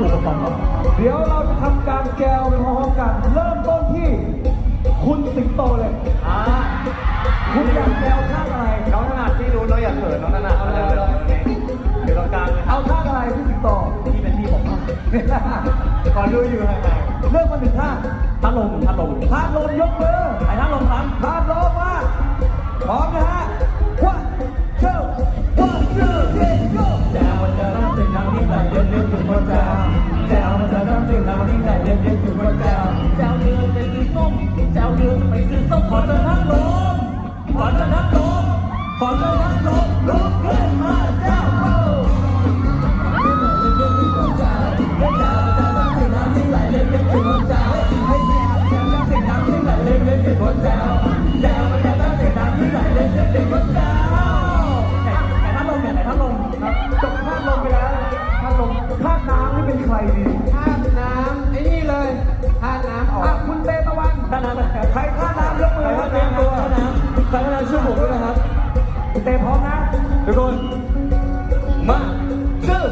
ถูกต้องครับเดี๋ยวเราจะทำการแกวไปพร้อมๆกันเริ่มต้นที่ คุณสิงโตเลย อ่าคุณอยากแกวท่าอะไร น้องถนัดที่รู้น้องอยากเขินน้องถนัดเอาเลยเลยอยู่ตรงกลางเลยครัเอาบท่าอะไรพี่สิงโตที่เป็นพี่ผมขอดูอยู่ห่างเลือกมาหนึ่งท่าๆพัดลมพัดลมท่าลมยกมือไอ้พัดลมครับท่าลมมาพร้อมนะฮะ เย็นเย็นถึงพระเจ้าแจวเรือไปซื้อส้มแจวเรือไปซื้อส้มขอเธอทักลมขอเธอทักลมขอเธอทักลมลุกขึ้นมาเจ้าโอ้แต่ถ้าลมเนี่ยแต่ถ้าลมจบท่าลมไปแล้วท่าลมท่าน้ำนี่เป็นใครดี ใครอว่าเตรียมตัววถ้าน้ำใครว่าน้ำช่วยผมด้วยนะครับคุณเตพร้อมนะทุกคนมาชื่อ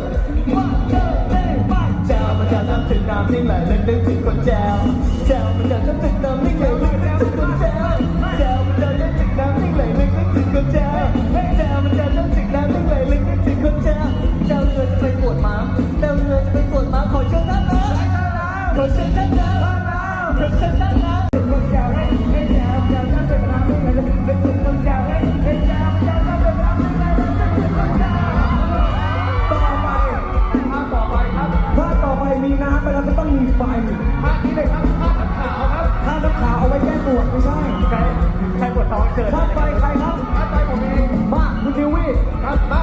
มาเจอเต้มาแจวมันจะน้ำถึงน้ำนิ่งไหลลึกนึกถึงคนแจวแจวมันจะน้ำถึงน้ำนิ่งไหลลึกนึกถึงคนแจวแจวมันจะน้ำถึงน้ำนิ่งไหลลึกนึกถึงคนแจวแจวมันจะน้ำถึงน้ำนิ่งไหลลึกนึกถึงคนแจวแจวเรือจะไปปวดม้าแจวเรือจะไปปวดม้าขอเชิญน้ำนะขอเชิญน้ำนะขอเชิญน้ำน้ำนี่เลยเป็นคนแจวให้แจวแจวจะเป็นน้ำนี่เลยเป็นคนแจวต่อไปท่าต่อไปครับท่าต่อไปมีน้ำไปแล้วก็ต้องมีไฟท่านี้เลยครับท่าน้ำขาวครับ วเอาไว้แก้ปวดไม่ใช่ใครใครปวดท้องเชิญท่าไฟใครครับท่าใจผมเองมาคุณดิวี่ครับมา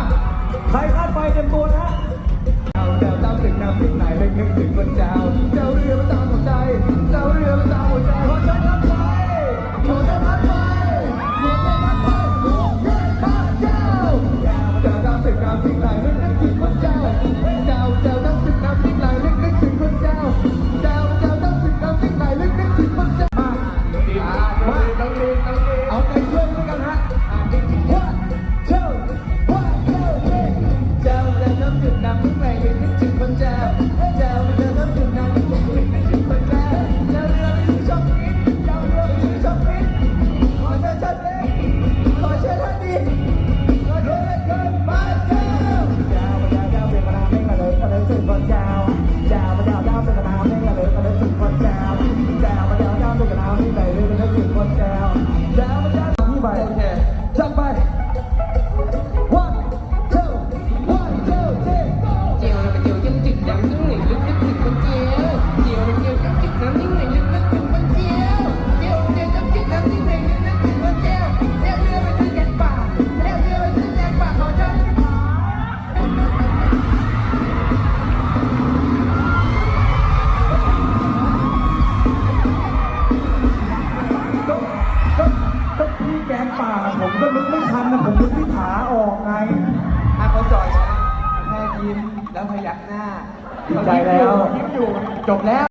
ใครท่าไฟเต็มตัวนะ ไปจัดไป ก็นึกไม่ทันนะผมนึกพี่ถาออกไง ถ้าเขาจอยนะแค่ยิ้มแล้วพยักหน้าดีใจแล้ว ยิ้มอยู่ จบแล้ว